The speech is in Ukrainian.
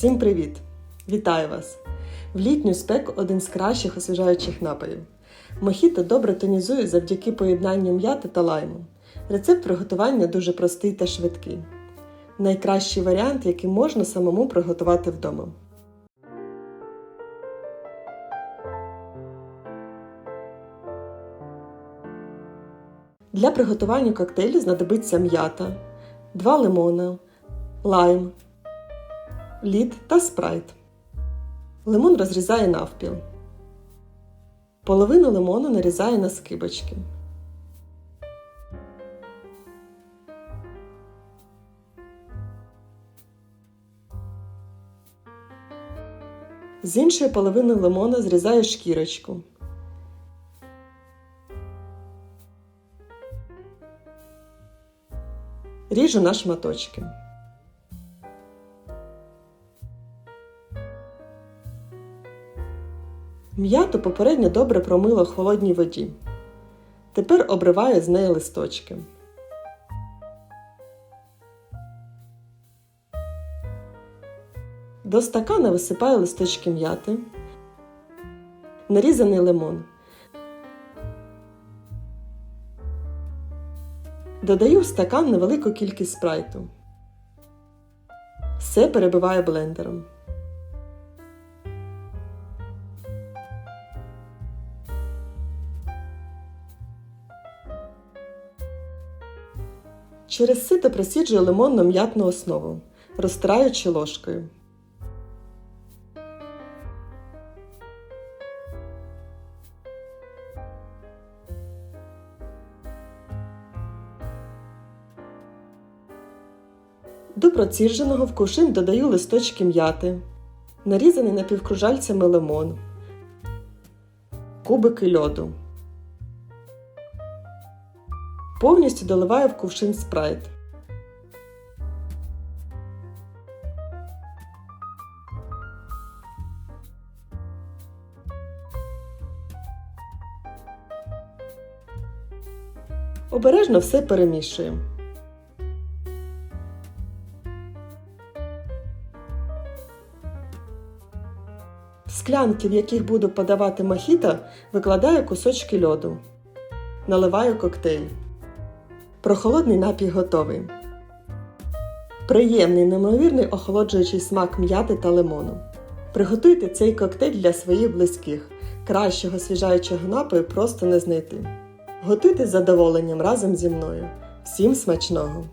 Всім привіт! Вітаю вас! В літню спеку один з кращих освіжаючих напоїв. Мохіто добре тонізує завдяки поєднанню м'яти та лайму. Рецепт приготування дуже простий та швидкий. Найкращий варіант, який можна самому приготувати вдома. Для приготування коктейлю знадобиться м'ята, 2 лимона, лайм, лід та спрайт. Лимон розрізає навпіл. Половину лимону нарізає на скибочки. З іншої половини лимона зрізаю шкірочку. Ріжу на шматочки. М'яту попередньо добре промила в холодній воді. Тепер обриваю з неї листочки. До стакана висипаю листочки м'яти, нарізаний лимон. Додаю в стакан невелику кількість спрайту. Все перебиваю блендером. Через сито просіджую лимонно м'ятну основу, розтираючи ложкою. До процідженого в кувшин додаю листочки м'яти, нарізаний напівкружальцями лимон, кубики льоду. Повністю доливаю в кувшин спрайт. Обережно все перемішуємо. Склянки, в яких буду подавати мохіто, викладаю кусочки льоду. Наливаю коктейль. Прохолодний напій готовий. Приємний, неймовірний охолоджуючий смак м'яти та лимону. Приготуйте цей коктейль для своїх близьких. Кращого свіжаючого напою просто не знайти. Готуйте з задоволенням разом зі мною. Всім смачного!